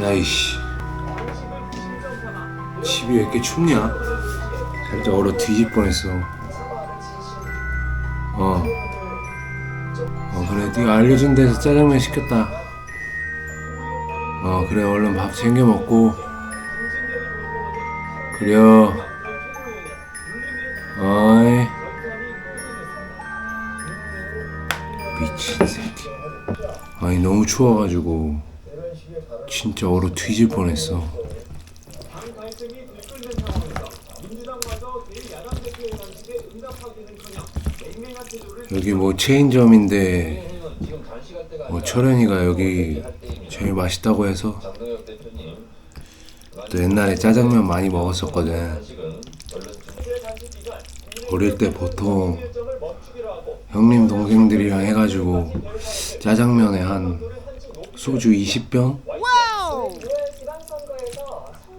야이씨. 집이 왜 이렇게 춥냐? 살짝 얼어 뒤질 뻔했어. 어. 어 그래. 네가 알려준 데서 짜장면 시켰다. 어 그래. 얼른 밥 챙겨 먹고. 그래요 어이. 미친 새끼. 아니 너무 추워가지고 진짜 얼어 뒤질 뻔했어 여기 뭐 체인점인데 뭐 철현이가 여기 제일 맛있다고 해서 또 옛날에 짜장면 많이 먹었었거든 어릴 때 보통 형님 동생들이랑 해가지고 짜장면에 한 소주 20병?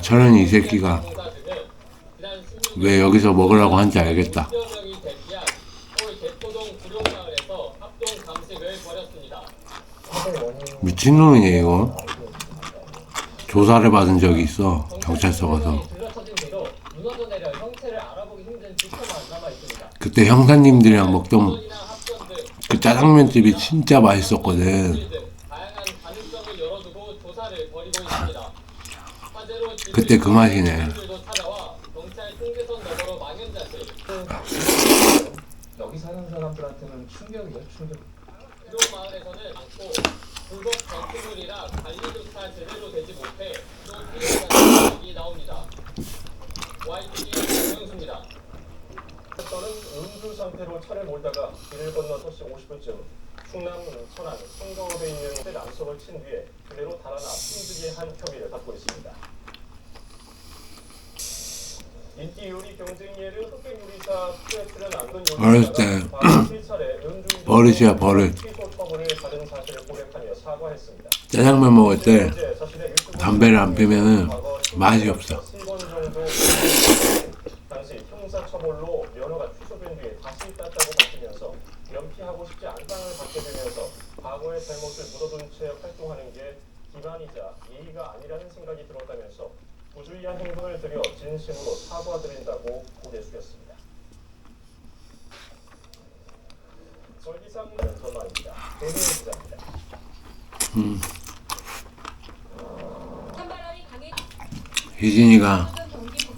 아 철현이 이 새끼가 왜 여기서 먹으라고 한지 알겠다. 미친놈이네 이거 조사를 받은 적이 있어 경찰서 가서. 그때 형사님들이랑 먹던 그 짜장면 집이 진짜 맛있었거든 등 다양한 가능성을 열어두고 조사를 벌이고 있습니다. 화재로 집을 그때 그 맛이네 여기 사는 사람들한테는 충격이죠 충격. 구룡 마을에서는 않고 불법 건축물이라 관리조차 제대로 되지 못해 또 피해자의 얘기 나옵니다. YTV 정영수입니다. 저는 음주 상태로 차를 몰다가 길을 건너 3시 50분쯤 충남 천안 성가읍에 있는 새 남석을 친 뒤에 그대로 달아나 숨지게 한 혐의를 받고 있습니다. 인기 요리 경쟁예를 흑백 요리사 프레스는 안건 어렸을 때 버릇이야, 버릇. 짜장면 먹을 때 담배를 안 피면은 맛이 없어 잘못을 묻어둔 채 활동하는 게 기반이자 예의가 아니라는 생각이 들었다면서 부주의한 행동을 들여 진심으로 사과드린다고 고개 숙였습니다. 설기상 전망입니다. 대민 기자입니다. 강해 희진이가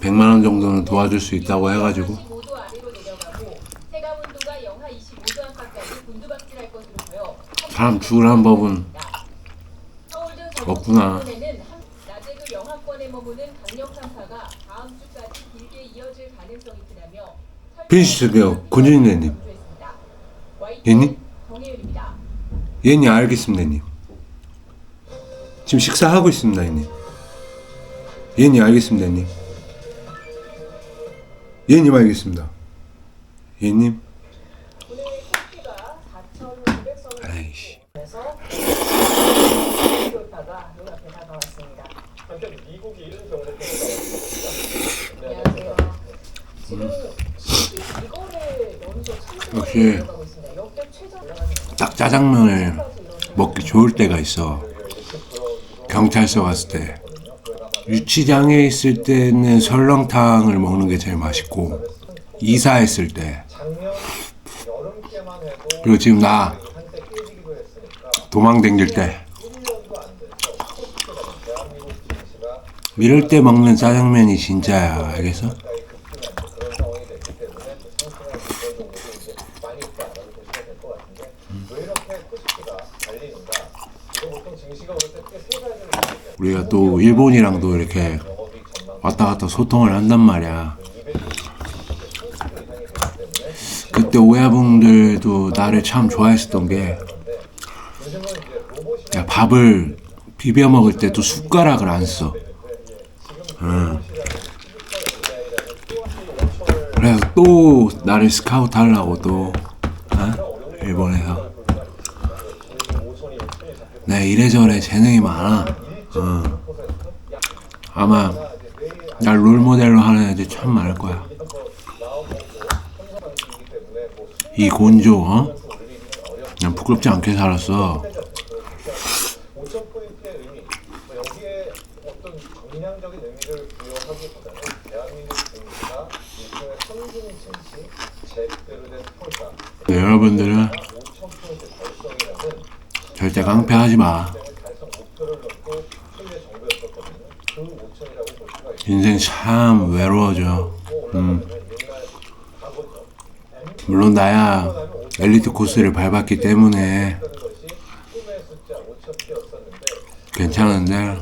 100만 원 정도는 도와줄 수 있다고 해가지고 45도 아래로 내려가고 체감 온도가 영하 25도 안팎까지 곤두박질할 것으로 보여 사람 죽으라는 법은 서울 등 없구나. 영하권에 머무는 강력寒파가 다음 주까지 길게 이어질 가능성이 크다며 강조했습니다. 얘니? 정혜윤입니다. 얘니 알겠습니다 얘님 지금 식사하고 있습니다 얘님 얘니 알겠습니다 얘님 얘님 알겠습니다 얘님 오늘 코스피가 4,900선을 아이씨 에서 돌파가 눈앞에 다가왔습니다. 한편 미국이 이른 경제통을 안녕하세요. 지금 이거를 연속 3주 역시 딱 짜장면을 먹기 좋을 때가 있어. 경찰서 갔을 때. 유치장에 있을 때는 설렁탕을 먹는 게 제일 맛있고 이사했을 때. 그리고 지금 나 도망 댕길 때. 1년도 안 돼서 코스트가 대한민국 증시가 이럴 때 먹는 짜장면이 진짜야. 알겠어? 우리가 또 일본이랑도 이렇게 왔다 갔다 소통을 한단 말이야 그때 오야붕들도 나를 참 좋아했었던 게 밥을 비벼 먹을 때도 숟가락을 안 써. 응. 그래서 또 나를 스카우트 하려고 또 어? 일본에서 내가 이래저래 재능이 많아. 어. 아마 날 롤모델로 하는 애들 참 많을 거야. 이 곤조, 어? 난 부끄럽지 않게 살았어. 5천 포인트의 의미, 뭐 여기에 어떤 정량적인 의미를 부여하기보다는 대한민국 국민과 일종의 선진 증시, 제대로 된 평가, 네, 여러분들은 5천 포인트 달성이라는 절대 깡패하지 마. 달성 목표를 놓고 소유의 정부였었거든요. 그 5천이라고 볼 수가 있고 인생 참 외로워져. 음. 물론 나야 엘리트 코스를 밟았기 때문에 했던 것이 꿈의 숫자 5천 피였었는데 괜찮은데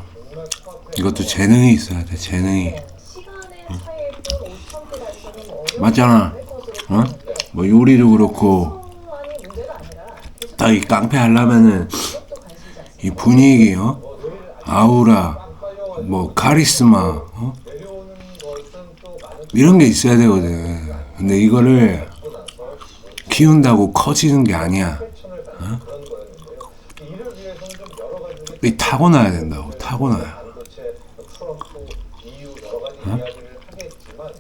이것도 재능이 있어야 돼. 재능이. 시간의 차이도 5천 개 달성은 어려운 맞잖아. 어? 뭐 요리도 그렇고 딱 이 깡패 하려면은 이 분위기, 어? 아우라, 뭐 카리스마, 어? 이런 게 있어야 되거든. 근데 이거를 키운다고 커지는 게 아니야. 가지 이 타고나야 된다고. 타고나야. 반도체, 트럼프, EU 여러 가지 이야기를 하겠지만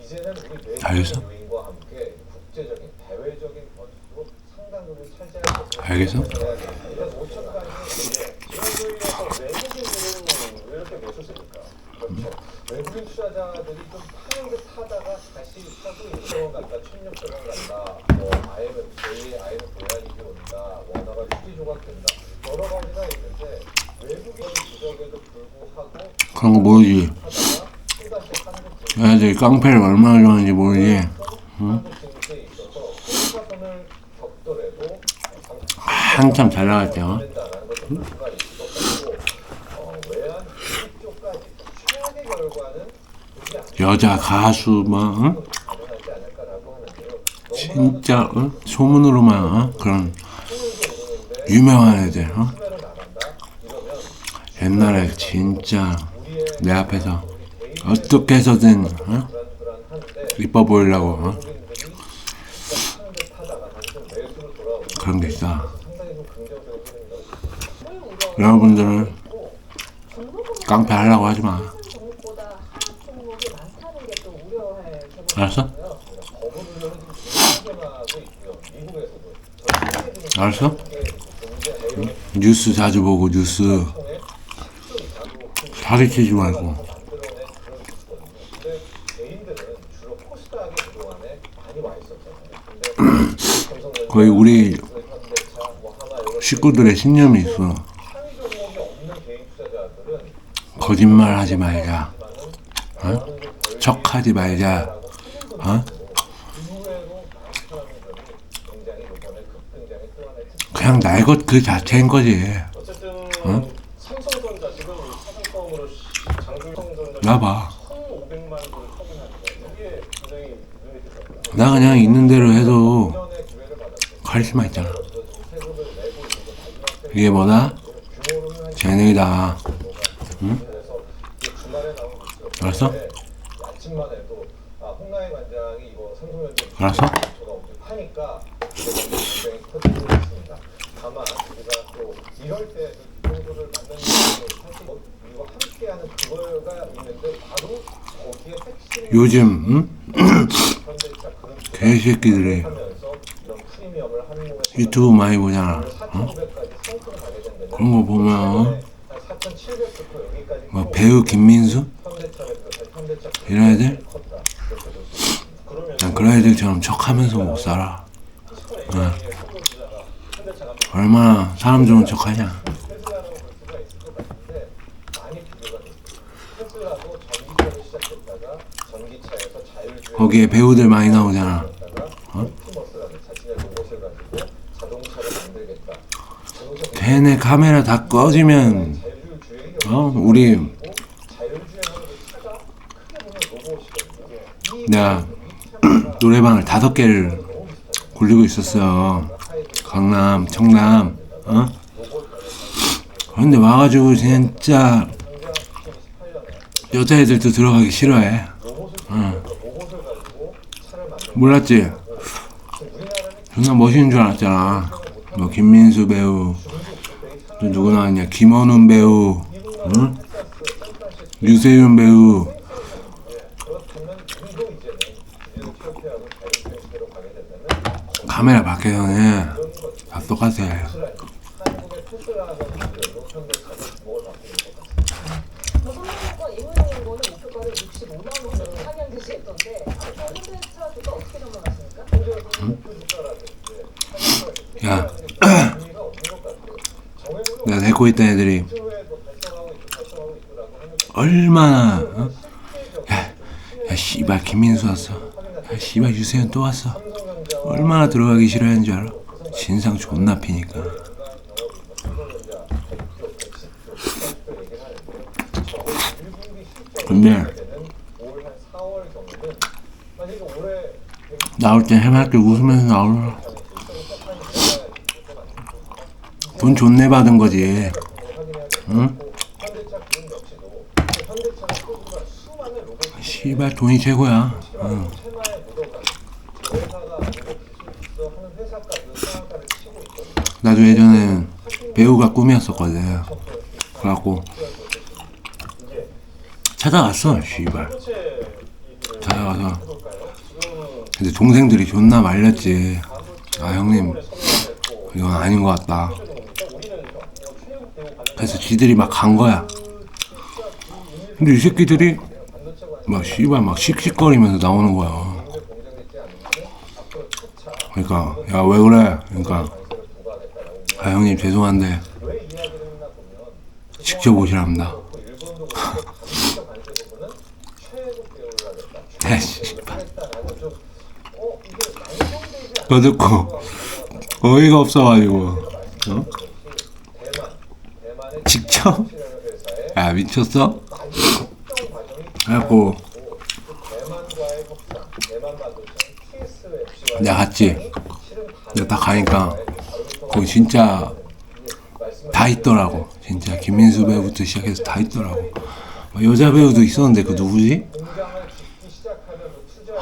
이제는 우리 외국 알겠어? 요인과 함께 국제적인 대외적인 것도 상당 부분 차지할 것으로 알겠어? 그래서 5천까지 이런 요인에서 외국인들은 왜 이렇게 매수세니까 그렇죠. 외국인 투자자들이 좀 파는 듯 하다가 다시 사고 600원 1600원 간다, 뭐 IMF, 제2의 IMF 외환위기 온다, 원화가 휴지 조각된다 여러 가지가 있는데 외국인 지적에도 불구하고 그런 거 모르지. 애들이 깡패를 얼마나 좋아하는지 모르지. 겪더라도 한참 잘 나갈 때, 어? 된다라는 것을 볼 수가 있을 것 같고 어, 외환 쪽까지 최악의 결과는 보지 않 여자 가수 뭐, 응? 가능하지 않을까라고 하는데요. 진짜 어? 소문으로만 어? 그런 유명한 애들 어? 옛날에 진짜 내 앞에서 어떻게 해서든 어? 이뻐 보이려고 어? 그런 게 있어. 여러분들은 깡패 하려고 하지 마. 알았어? 거부 물량은 지금 심하게 있고요. 미국에서도 전 세계적인 알았어? 내용 뉴스 자주 보고 뉴스 사기치지 말고 거의 우리 식구들의 신념이 있어. 거짓말 하지 말자. 어? 척하지 말자. 어? 이후에도 많은 사람들이 굉장히 이번에 급등장에 끌어낼 특징. 그냥 날 것 그 자체인 거지. 어쨌든 어? 삼성전자 지금 사상 처음으로 장중 삼성전자 나 봐. 1,500만 불을 처분하는데 이게 굉장히 눈에 들어요. 나 그냥 있는 대로 해도 기회를 받았어요. 카리스마 있잖아. 세금을 내고 있는 마지막 이게 뭐다? 규모로는 한 재능이다. 그래서 이제 주말에 나온 뉴스 알았어? 아침만 해도 아, 홍나의 관장이 이거 삼성전자 알았어? 저가 오늘 파니까 굉장히 터지고 있습니다. 다만 우리가 또 이럴 때 정도를 만나는 게 사실 뭐 우리가 함께하는 그거가 있는데 바로 거기에 핵심이 요즘 개새끼들이 유튜브 많이 보잖아. 어? 4,500까지 상승을 가게 된다면 그런 거 보면 어? 한 4,700부터 여기까지 뭐 배우 김민수 이런 애들 난 그런 애들처럼 척하면서 못 살아. 어. 얼마나 사람 좋은 척하냐. 테슬라라고 볼 수가 있을 것 같은데 많이 비교가 됩니다. 테슬라도 전기차를 시작했다가 전기차에서 자율주행 거기에 배우들 많이 나오잖아. 자동차 걔네 카메라 다 꺼지면 어 우리 내가 노래방을 다섯 개를 굴리고 있었어. 강남, 청남, 어? 근데 와가지고 진짜 여자애들도 들어가기 싫어해. 응. 몰랐지? 존나 멋있는 줄 알았잖아. 뭐 김민수 배우, 또 누구 나왔냐? 김원훈 배우, 응? 유세윤 배우. 카메라 밖에서는 다 똑같아. 조선민주권 이문영고는 목표가를 65만 원으로 상향 제시했던데 아까 현대차 주가 어떻게 전망하십니까? 야, 데리고 있던 애들이 얼마나 어? 야, 야 씨발 김민수 왔어 야 씨발 유세윤 또 왔어 얼마나 들어가기 싫어하는 줄 알아? 진상 존나 피니까 근데 나올 땐 해맑게 웃으면서 나오라 돈 존내 받은 거지. 응? 씨발 돈이 최고야. 응. 나도 예전에 배우가 꿈이었었거든. 그래갖고 찾아갔어 씨발. 찾아가서. 근데 동생들이 존나 말렸지. 아 형님 이건 아닌 것 같다 그래서 지들이 막 간 거야. 근데 이 새끼들이 막 씨발 막 씩씩거리면서 나오는 거야. 그러니까 야 왜 그래? 그러니까 아 형님 죄송한데 직접 오시랍니다. 그거 듣고 어이가 없어가지고 어? 직접? 야 미쳤어? 그래갖고 내가 갔지 내가 딱 가니까 거기 진짜 다 있더라고 진짜 김민수 배우부터 시작해서 다 있더라고 뭐 여자 배우도 있었는데 그 누구지?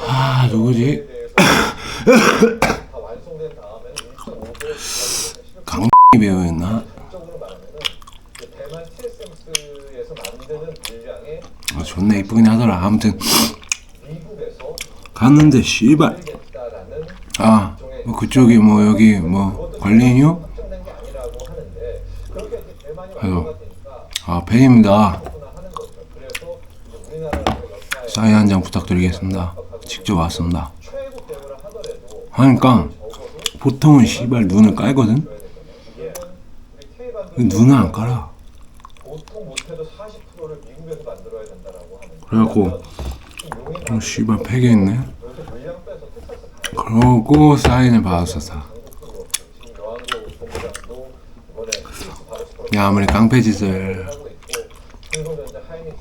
아 누구지? 강 배우였나? 존나 이쁘긴 하더라. 아무튼 갔는데 씨발. 아 뭐 그쪽이 뭐 여기 뭐 관리인이요? 아이고. 아 팬입니다. 사인 한 장 부탁드리겠습니다. 직접 왔습니다. 하니까 보통은 씨발 눈을 깔거든? 눈을 안 깔아 보통 못해도 40%를 미국에서 만들어야 된다라고 하는 그래갖고 어 씨발 팩에 있네. 그러고 사인을 받았었어 야 아무리 깡패 짓을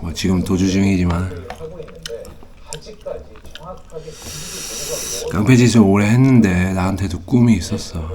뭐 지금 도주 중이지만 깡패 짓을 오래 했는데 나한테도 꿈이 있었어